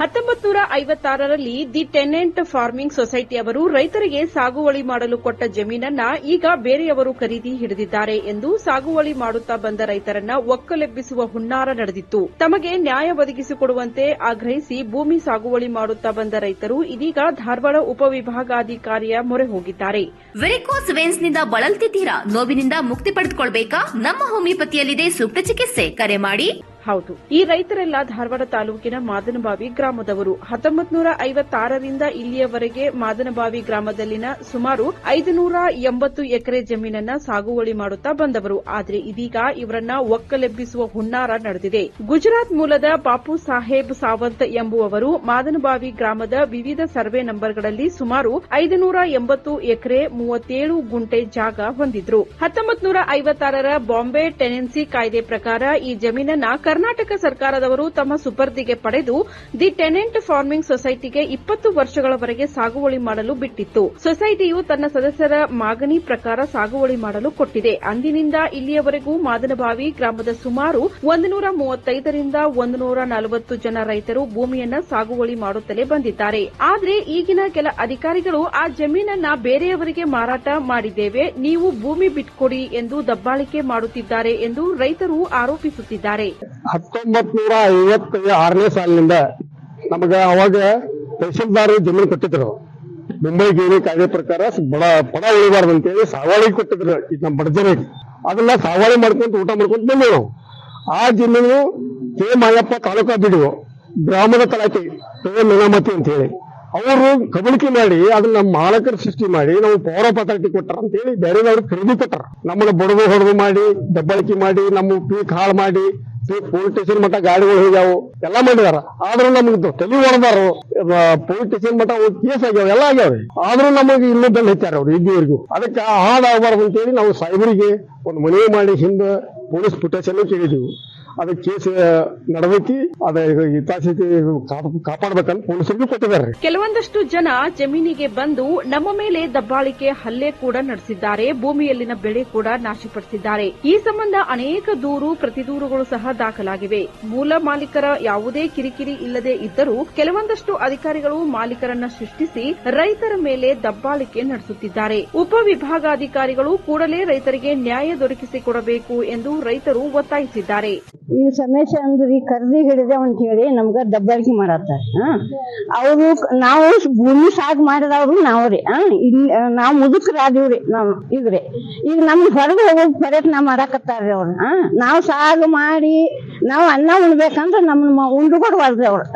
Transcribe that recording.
ಹತ್ತೊಂಬತ್ತು ನೂರ ಐವತ್ತಾರರಲ್ಲಿ ದಿ ಟೆನೆಂಟ್ ಫಾರ್ಮಿಂಗ್ ಸೊಸೈಟಿ ಅವರು ರೈತರಿಗೆ ಸಾಗುವಳಿ ಮಾಡಲು ಕೊಟ್ಟ ಜಮೀನನ್ನ ಈಗ ಬೇರೆಯವರು ಖರೀದಿ ಹಿಡಿದಿದ್ದಾರೆ ಎಂದು ಸಾಗುವಳಿ ಮಾಡುತ್ತಾ ಬಂದ ರೈತರನ್ನ ಒಕ್ಕಲೆಬ್ಬಿಸುವ ಹುನ್ನಾರ ನಡೆದಿತ್ತು. ತಮಗೆ ನ್ಯಾಯ ಒದಗಿಸಿಕೊಡುವಂತೆ ಆಗ್ರಹಿಸಿ ಭೂಮಿ ಸಾಗುವಳಿ ಮಾಡುತ್ತಾ ಬಂದ ರೈತರು ಇದೀಗ ಧಾರವಾಡ ಉಪವಿಭಾಗಾಧಿಕಾರಿಯ ಮೊರೆ ಹೋಗಿದ್ದಾರೆ. ವೆರಿಕೋಸ್ ವೇನ್ಸ್ನಿಂದ ಬಳಲ್ತಿದ್ದೀರಾ? ನೋವಿನಿಂದ ಮುಕ್ತಿ ಪಡೆದುಕೊಳ್ಬೇಕಾ? ನಮ್ಮ ಹೋಮಿಯೋಪತಿಯಲ್ಲಿದೆ ಸೂಕ್ತ ಚಿಕಿತ್ಸೆ. ಕರೆ ಮಾಡಿ. ಹೌದು. ಈ ರೈತರೆಲ್ಲ ಧಾರವಾಡ ತಾಲೂಕಿನ ಮಾದನಬಾವಿ ಗ್ರಾಮದವರು. ಹತ್ತೊಂಬತ್ನೂರ ಐವತ್ತಾರರಿಂದ ಇಲ್ಲಿಯವರೆಗೆ ಮಾದನಬಾವಿ ಗ್ರಾಮದಲ್ಲಿನ ಸುಮಾರು ಐದು ನೂರ ಎಂಬತ್ತು ಎಕರೆ ಜಮೀನನ್ನ ಸಾಗುವಳಿ ಮಾಡುತ್ತಾ ಬಂದವರು. ಆದರೆ ಇದೀಗ ಇವರನ್ನ ಒಕ್ಕಲೆಬ್ಬಿಸುವ ಹುನ್ನಾರ ನಡೆದಿದೆ. ಗುಜರಾತ್ ಮೂಲದ ಬಾಪು ಸಾಹೇಬ್ ಸಾವಂತ್ ಎಂಬುವವರು ಮಾದನಬಾವಿ ಗ್ರಾಮದ ವಿವಿಧ ಸರ್ವೆ ನಂಬರ್ಗಳಲ್ಲಿ ಸುಮಾರು ಐದು ನೂರ ಎಂಬತ್ತು ಎಕರೆ ಮೂವತ್ತೇಳು ಗುಂಟೆ ಜಾಗ ಹೊಂದಿದ್ರು. ಹತ್ತೊಂಬತ್ನೂರ ಐವತ್ತಾರರ ಬಾಂಬೆ ಟೆನೆನ್ಸಿ ಕಾಯ್ದೆ ಪ್ರಕಾರ ಈ ಜಮೀನನ್ನ ಕರ್ನಾಟಕ ಸರ್ಕಾರದವರು ತಮ್ಮ ಸುಪರ್ದಿಗೆ ಪಡೆದು ದಿ ಟೆನೆಂಟ್ ಫಾರ್ಮಿಂಗ್ ಸೊಸೈಟಿಗೆ ಇಪ್ಪತ್ತು ವರ್ಷಗಳವರೆಗೆ ಸಾಗುವಳಿ ಮಾಡಲು ಬಿಟ್ಟಿತ್ತು. ಸೊಸೈಟಿಯು ತನ್ನ ಸದಸ್ಯರ ಮಾಗಣಿ ಪ್ರಕಾರ ಸಾಗುವಳಿ ಮಾಡಲು ಕೊಟ್ಟಿದೆ. ಅಂದಿನಿಂದ ಇಲ್ಲಿಯವರೆಗೂ ಮಾದನಬಾವಿ ಗ್ರಾಮದ ಸುಮಾರು ಒಂದು ನೂರ ಮೂವತ್ತೈದರಿಂದ ಒಂದು ನೂರ ನಲವತ್ತು ಜನ ರೈತರು ಭೂಮಿಯನ್ನ ಸಾಗುವಳಿ ಮಾಡುತ್ತಲೇ ಬಂದಿದ್ದಾರೆ. ಆದರೆ ಈಗಿನ ಕೆಲ ಅಧಿಕಾರಿಗಳು ಆ ಜಮೀನನ್ನ ಬೇರೆಯವರಿಗೆ ಮಾರಾಟ ಮಾಡಿದ್ದೇವೆ, ನೀವು ಭೂಮಿ ಬಿಟ್ಕೊಡಿ ಎಂದು ದಬ್ಬಾಳಿಕೆ ಮಾಡುತ್ತಿದ್ದಾರೆ ಎಂದು ರೈತರು ಆರೋಪಿಸುತ್ತಿದ್ದಾರೆ. ಹತ್ತೊಂಬತ್ ನೂರ ಐವತ್ತ ಆರನೇ ಸಾಲಿನಿಂದ ನಮಗ ಅವಾಗ ತಹಶೀಲ್ದಾರ್ ಜಮೀನು ಕೊಟ್ಟಿದ್ರು. ಮುಂಬೈ ಗೇಣಿ ಕಾಯ್ದೆ ಪ್ರಕಾರ ಬಡ ಪಡ ಉಳಿಬಾರ್ದು ಅಂತೇಳಿ ಸಾವಳಿ ಕೊಟ್ಟಿದ್ರು ಇದು ನಮ್ಮ ಬಡ ಜನರಿಗೆ. ಅದನ್ನ ಸಾವಳಿ ಮಾಡ್ಕೊಂತ ಊಟ ಮಾಡ್ಕೊಂತ ಬಂದೇವು. ಆ ಜಮೀನು ಕೆ ಮಾಯಪ್ಪ ತಾಲೂಕಾ ಬಿಡುವು ಗ್ರಾಮದ ತಲಾಟಿ ಮೆನಾಮತಿ ಅಂತ ಹೇಳಿ ಅವರು ಕಬಳಿಕೆ ಮಾಡಿ ಅದನ್ನ ನಮ್ಮ ಮಾಲಕರ ಸೃಷ್ಟಿ ಮಾಡಿ ನಾವು ಪೌರ ಪತಾಟಿ ಕೊಟ್ಟಾರ ಅಂತ ಹೇಳಿ ಬೇರೆದವ್ರು ಖರೀದಿ ಕೊಟ್ಟಾರ. ನಮ್ಮನ್ನ ಬಡದು ಹೊಡೆದು ಮಾಡಿ, ದಬ್ಬಳಿಕೆ ಮಾಡಿ, ನಮ್ಮ ಪೀಕ್ ಹಾಳು ಮಾಡಿ ಪೊಲೀಸ್ ಸ್ಟೇಷನ್ ಮಟ್ಟ ಗಾಡಿಗಳು ಹೋಗ್ಯಾವು. ಎಲ್ಲ ಮಾಡಿದಾರ. ಆದ್ರೂ ನಮ್ಗೆ ತಲೆ ಹೊಡೆದಾರು ಪೊಲೀಸ್ ಸ್ಟೇಷನ್ ಮಟ್ಟ ಕೇಸ್ ಆಗ್ಯಾವ, ಎಲ್ಲ ಆಗ್ಯಾವ್ರಿ. ಆದ್ರೂ ನಮಗೆ ಇನ್ನೂ ದಂಡ ಹೆಚ್ಚಾರ ಅವ್ರು ಇಲ್ಲಿವರೆಗೂ ಅದಕ್ಕೆ ಹಾಡಾಗಬಾರ್ದು ಅಂತೇಳಿ ನಾವು ಸಾಹೇಬರಿಗೆ ಒಂದು ಮನವಿ ಮಾಡಿ ಹಿಂದೆ ಪೊಲೀಸ್ ಪುಟೇಶನ್ ಕೇಳಿದೀವಿ. ಕೇಸ್ ಅದ ಹಿತಾಸಕ್ತಿ ಪೊಲೀಸರಿಗೆ ಕೊಟ್ಟಿದ್ದಾರೆ. ಕೆಲವೊಂದಷ್ಟು ಜನ ಜಮೀನಿಗೆ ಬಂದು ನಮ್ಮ ಮೇಲೆ ದಬ್ಬಾಳಿಕೆ ಹಲ್ಲೆ ಕೂಡ ನಡೆಸಿದ್ದಾರೆ. ಭೂಮಿಯಲ್ಲಿನ ಬೆಳೆ ಕೂಡ ನಾಶಪಡಿಸಿದ್ದಾರೆ. ಈ ಸಂಬಂಧ ಅನೇಕ ದೂರು, ಪ್ರತಿದೂರುಗಳು ಸಹ ದಾಖಲಾಗಿವೆ. ಮೂಲ ಮಾಲೀಕರ ಯಾವುದೇ ಕಿರಿಕಿರಿ ಇಲ್ಲದೆ ಇದ್ದರೂ ಕೆಲವೊಂದಷ್ಟು ಅಧಿಕಾರಿಗಳು ಮಾಲೀಕರನ್ನ ಸೃಷ್ಟಿಸಿ ರೈತರ ಮೇಲೆ ದಬ್ಬಾಳಿಕೆ ನಡೆಸುತ್ತಿದ್ದಾರೆ. ಉಪವಿಭಾಗಾಧಿಕಾರಿಗಳು ಕೂಡಲೇ ರೈತರಿಗೆ ನ್ಯಾಯ ದೊರಕಿಸಿಕೊಡಬೇಕು ಎಂದು ರೈತರು ಒತ್ತಾಯಿಸಿದ್ದಾರೆ. ಈ ಸಮಸ್ಯೆ ಅಂದ್ರಿ ಕರ್ದಿ ಹಿಡಿದೇವ್ ಅಂತ ಹೇಳಿ ನಮ್ಗ ದಬ್ಬಾಳಿಕೆ ಮಾಡತ್ತಾರ ಅವರು ನಾವು ಭೂಮಿ ಸಾಗ್ ಮಾಡಿದವ್ರು ನಾವ್ರಿ ಆ ಇಲ್ ನಾವ್ ಮುದುಕರಾದಿವ್ರಿ ನಾವ್ ಇವ್ರಿ ಈಗ ನಮ್ಗ್ ಹೊರಗೆ ಹೋಗೋಕ್ ಪ್ರಯತ್ನ ಮಾಡಾಕತ್ತಾರ್ರಿ ಅವ್ರು ನಾವು ನಾವ್ ಸಾಗ್ ಮಾಡಿ ನಾವ್ ಅನ್ನ ಉಣ್ಬೇಕಂದ್ರ ನಮ್ಮನ್ನ ಉಂಡು ಕೊಡ್ಬಾರ್ದ್ರಿ ಅವ್ರು.